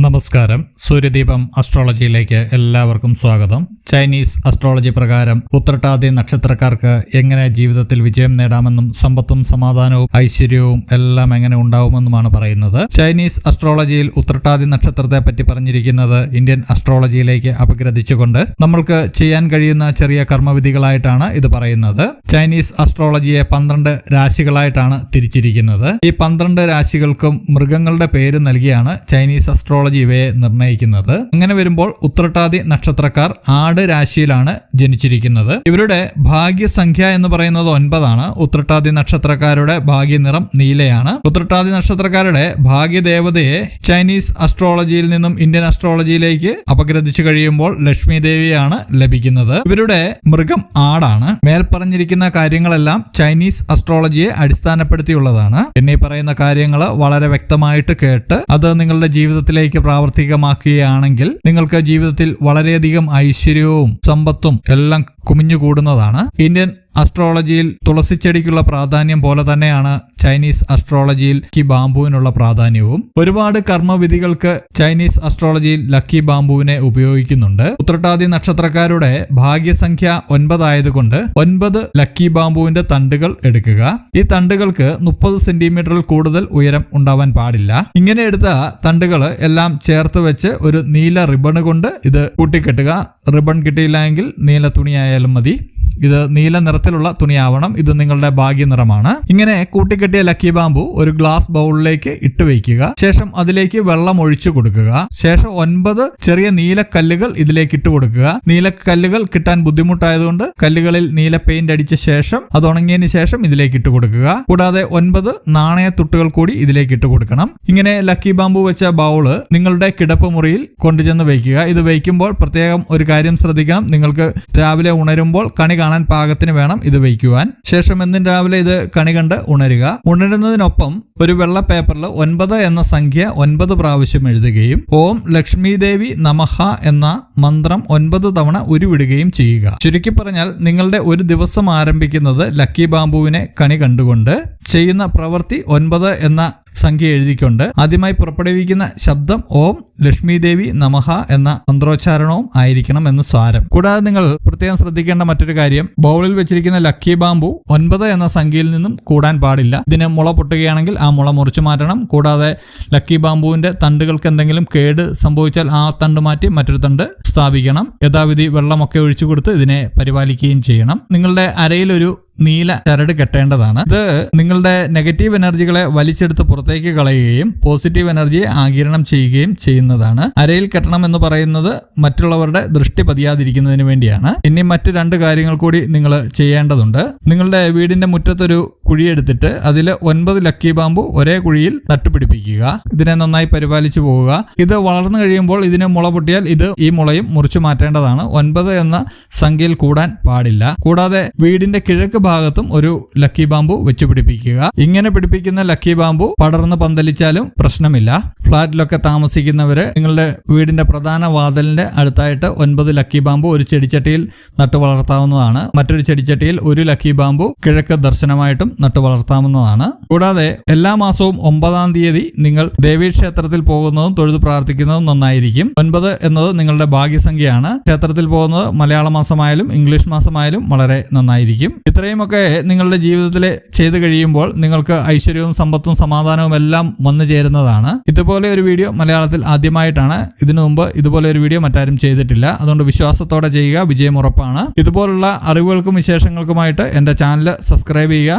നമസ്കാരം. സൂര്യദീപം അസ്ട്രോളജിയിലേക്ക് എല്ലാവർക്കും സ്വാഗതം. ചൈനീസ് അസ്ട്രോളജി പ്രകാരം ഉത്രട്ടാതി നക്ഷത്രക്കാർക്ക് എങ്ങനെ ജീവിതത്തിൽ വിജയം നേടാമെന്നും സമ്പത്തും സമാധാനവും ഐശ്വര്യവും എല്ലാം എങ്ങനെ ഉണ്ടാവുമെന്നുമാണ് പറയുന്നത്. ചൈനീസ് അസ്ട്രോളജിയിൽ ഉത്രട്ടാതി നക്ഷത്രത്തെ പറ്റി പറഞ്ഞിരിക്കുന്നത് ഇന്ത്യൻ അസ്ട്രോളജിയിലേക്ക് അപഗ്രഥിച്ചുകൊണ്ട് നമ്മൾക്ക് ചെയ്യാൻ കഴിയുന്ന ചെറിയ കർമ്മവിധികളായിട്ടാണ് ഇത് പറയുന്നത്. ചൈനീസ് അസ്ട്രോളജിയെ പന്ത്രണ്ട് രാശികളായിട്ടാണ് തിരിച്ചിരിക്കുന്നത്. ഈ പന്ത്രണ്ട് രാശികൾക്കും മൃഗങ്ങളുടെ പേര് നൽകിയാണ് ചൈനീസ് അസ്ട്രോളജി ഇവയെ നിർണയിക്കുന്നത്. അങ്ങനെ വരുമ്പോൾ ഉത്രട്ടാതി നക്ഷത്രക്കാർ ആട് രാശിയിലാണ് ജനിച്ചിരിക്കുന്നത്. ഇവരുടെ ഭാഗ്യസംഖ്യ എന്ന് പറയുന്നത് ഒൻപതാണ്. ഉത്രട്ടാതി നക്ഷത്രക്കാരുടെ ഭാഗ്യനിറം നീലയാണ്. ഉത്രട്ടാതി നക്ഷത്രക്കാരുടെ ഭാഗ്യദേവതയെ ചൈനീസ് അസ്ട്രോളജിയിൽ നിന്നും ഇന്ത്യൻ അസ്ട്രോളജിയിലേക്ക് അപഗ്രഥിച്ചു കഴിയുമ്പോൾ ലക്ഷ്മി ദേവിയാണ് ലഭിക്കുന്നത്. ഇവരുടെ മൃഗം ആടാണ്. മേൽപ്പറഞ്ഞിരിക്കുന്ന കാര്യങ്ങളെല്ലാം ചൈനീസ് അസ്ട്രോളജിയെ അടിസ്ഥാനപ്പെടുത്തിയുള്ളതാണ്. എന്നീ പറയുന്ന കാര്യങ്ങൾ വളരെ വ്യക്തമായിട്ട് കേട്ട് അത് നിങ്ങളുടെ ജീവിതത്തിലേക്ക് പ്രാവർത്തികമാക്കുകയാണെങ്കിൽ നിങ്ങൾക്ക് ജീവിതത്തിൽ വളരെയധികം ഐശ്വര്യവും സമ്പത്തും എല്ലാം കുമിഞ്ഞുകൂടുന്നതാണ്. ഇന്ത്യൻ അസ്ട്രോളജിയിൽ തുളസിച്ചെടിക്കുള്ള പ്രാധാന്യം പോലെ തന്നെയാണ് ചൈനീസ് അസ്ട്രോളജിയിൽ ലക്കി ബാമ്പുവിനുള്ള പ്രാധാന്യവും. ഒരുപാട് കർമ്മവിധികൾക്ക് ചൈനീസ് അസ്ട്രോളജിയിൽ ലക്കി ബാമ്പുവിനെ ഉപയോഗിക്കുന്നുണ്ട്. ഉത്രട്ടാതി നക്ഷത്രക്കാരുടെ ഭാഗ്യസംഖ്യ ഒൻപതായതുകൊണ്ട് ഒൻപത് ലക്കി ബാമ്പുവിന്റെ തണ്ടുകൾ എടുക്കുക. ഈ തണ്ടുകൾക്ക് മുപ്പത് സെന്റിമീറ്ററിൽ കൂടുതൽ ഉയരം ഉണ്ടാവാൻ പാടില്ല. ഇങ്ങനെ എടുത്ത തണ്ടുകൾ എല്ലാം ചേർത്ത് വെച്ച് ഒരു നീല റിബൺ കൊണ്ട് ഇത് കൂട്ടിക്കെട്ടുക. റിബൺ കിട്ടിയില്ല എങ്കിൽ നീല തുണിയായാലും മതി. ഇത് നീല നിറത്തിലുള്ള തുണിയാവണം. ഇത് നിങ്ങളുടെ ഭാഗ്യ നിറമാണ്. ഇങ്ങനെ കൂട്ടിക്കെട്ടിയ ലക്കി ബാമ്പു ഒരു ഗ്ലാസ് ബൗളിലേക്ക് ഇട്ട് വയ്ക്കുക. ശേഷം അതിലേക്ക് വെള്ളം ഒഴിച്ചു കൊടുക്കുക. ശേഷം ഒൻപത് ചെറിയ നീലക്കല്ലുകൾ ഇതിലേക്ക് ഇട്ട് കൊടുക്കുക. നീലക്കല്ലുകൾ കിട്ടാൻ ബുദ്ധിമുട്ടായതുകൊണ്ട് കല്ലുകളിൽ നീല പെയിന്റ് അടിച്ച ശേഷം അത് ഉണങ്ങിയതിന് ശേഷം ഇതിലേക്ക് ഇട്ട് കൊടുക്കുക. കൂടാതെ ഒൻപത് നാണയത്തുട്ടുകൾ കൂടി ഇതിലേക്ക് ഇട്ട് കൊടുക്കണം. ഇങ്ങനെ ലക്കി ബാമ്പു വെച്ച ബൗൾ നിങ്ങളുടെ കിടപ്പ് മുറിയിൽ കൊണ്ടുചെന്ന് വയ്ക്കുക. ഇത് വയ്ക്കുമ്പോൾ പ്രത്യേകം ഒരു കാര്യം ശ്രദ്ധിക്കണം. നിങ്ങൾക്ക് രാവിലെ ഉണരുമ്പോൾ കണി പാകത്തിന് വേണം ഇത് വയ്ക്കുവാൻ. ശേഷം എന്നും രാവിലെ ഇത് കണി കണ്ട് ഉണരുക? ഉണരുന്നതിനൊപ്പം ഒരു വെള്ള പേപ്പറിൽ ഒൻപത് എന്ന സംഖ്യ ഒൻപത് പ്രാവശ്യം എഴുതുകയും ഓം ലക്ഷ്മി ദേവി നമഹ എന്ന മന്ത്രം ഒൻപത് തവണ ഉരുവിടുകയും ചെയ്യുക. ചുരുക്കി പറഞ്ഞാൽ നിങ്ങളുടെ ഒരു ദിവസം ആരംഭിക്കുന്നത് ലക്കി ബാമ്പുവിനെ കണി കണ്ടുകൊണ്ട് ചെയ്യുന്ന പ്രവൃത്തി ഒൻപത് എന്ന സംഖ്യ എഴുതിക്കൊണ്ട് ആദ്യമായി പുറപ്പെടുവിക്കുന്ന ശബ്ദം ഓം ലക്ഷ്മി ദേവി നമഹ എന്ന മന്ത്രോച്ചാരണവും ആയിരിക്കണം എന്ന് സാരം. കൂടാതെ നിങ്ങൾ പ്രത്യേകം ശ്രദ്ധിക്കേണ്ട മറ്റൊരു കാര്യം. ബൗളിൽ വെച്ചിരിക്കുന്ന ലക്കി ബാമ്പു ഒൻപത് എന്ന സംഖ്യയിൽ നിന്നും കൂടാൻ പാടില്ല. ഇതിനെ മുള പൊട്ടുകയാണെങ്കിൽ ആ മുള മുറിച്ചു മാറ്റണം. കൂടാതെ ലക്കി ബാമ്പുവിന്റെ തണ്ടുകൾക്ക് എന്തെങ്കിലും കേട് സംഭവിച്ചാൽ ആ തണ്ട് മാറ്റി മറ്റൊരു തണ്ട് സ്ഥാപിക്കണം. യഥാവിധി വെള്ളമൊക്കെ ഒഴിച്ചു കൊടുത്ത് ഇതിനെ പരിപാലിക്കുകയും ചെയ്യണം. നിങ്ങളുടെ അരയിലൊരു നീല ചരട് കെട്ടേണ്ടതാണ്. ഇത് നിങ്ങളുടെ നെഗറ്റീവ് എനർജികളെ വലിച്ചെടുത്ത് പുറത്തേക്ക് കളയുകയും പോസിറ്റീവ് എനർജിയെ ആകിരണം ചെയ്യുകയും ചെയ്യുന്നതാണ്. അരയിൽ കെട്ടണം എന്ന് പറയുന്നത് മറ്റുള്ളവരുടെ ദൃഷ്ടി പതിയാതിരിക്കുന്നതിന് വേണ്ടിയാണ്. ഇനി മറ്റു രണ്ട് കാര്യങ്ങൾ കൂടി നിങ്ങൾ ചെയ്യേണ്ടതുണ്ട്. നിങ്ങളുടെ വീടിന്റെ മുറ്റത്തൊരു കുഴിയെടുത്തിട്ട് അതിൽ ഒൻപത് ലക്കി ബാമ്പു ഒരേ കുഴിയിൽ നട്ടുപിടിപ്പിക്കുക. ഇതിനെ നന്നായി പരിപാലിച്ചു പോവുക. ഇത് വളർന്നു കഴിയുമ്പോൾ ഇതിന് മുള പൊട്ടിയാൽ ഇത് ഈ മുളയും മുറിച്ചു മാറ്റേണ്ടതാണ്. ഒൻപത് എന്ന സംഖ്യയിൽ കൂടാൻ പാടില്ല. കൂടാതെ വീടിന്റെ കിഴക്ക് ഭാഗത്തും ഒരു ലക്കി ബാമ്പു വെച്ചു പിടിപ്പിക്കുക. ഇങ്ങനെ പിടിപ്പിക്കുന്ന ലക്കി ബാമ്പു പടർന്ന് പന്തലിച്ചാലും പ്രശ്നമില്ല. ഫ്ളാറ്റിലൊക്കെ താമസിക്കുന്നവര് നിങ്ങളുടെ വീടിന്റെ പ്രധാന വാതിലിന്റെ അടുത്തായിട്ട് ഒൻപത് ലക്കി ബാമ്പു ഒരു ചെടിച്ചട്ടിയിൽ നട്ടു വളർത്താവുന്നതാണ്. മറ്റൊരു ചെടിച്ചട്ടിയിൽ ഒരു ലക്കി ബാമ്പു കിഴക്ക് ദർശനമായിട്ടും നട്ടു വളർത്താവുന്നതാണ് കൂടാതെ എല്ലാ മാസവും ഒമ്പതാം തീയതി നിങ്ങൾ ദേവീക്ഷേത്രത്തിൽ പോകുന്നതും തൊഴുത് പ്രാർത്ഥിക്കുന്നതും നന്നായിരിക്കും. ഒൻപത് എന്നത് നിങ്ങളുടെ ഭാഗ്യസംഖ്യയാണ്. ക്ഷേത്രത്തിൽ പോകുന്നത് മലയാള മാസമായാലും ഇംഗ്ലീഷ് മാസമായാലും വളരെ നന്നായിരിക്കും. ഇത്രയുമൊക്കെ നിങ്ങളുടെ ജീവിതത്തിൽ ചെയ്തു കഴിയുമ്പോൾ നിങ്ങൾക്ക് ഐശ്വര്യവും സമ്പത്തും സമാധാനവും എല്ലാം വന്നു ചേരുന്നതാണ്. ഇതുപോലെ ഒരു വീഡിയോ മലയാളത്തിൽ ആദ്യമായിട്ടാണ്. ഇതിനു മുമ്പ് ഇതുപോലെ ഒരു വീഡിയോ മറ്റാരും ചെയ്തിട്ടില്ല. അതുകൊണ്ട് വിശ്വാസത്തോടെ ചെയ്യുക. വിജയം ഉറപ്പാണ്. ഇതുപോലുള്ള അറിവുകൾക്കും വിശേഷങ്ങൾക്കുമായിട്ട് എന്റെ ചാനൽ സബ്സ്ക്രൈബ് ചെയ്യുക.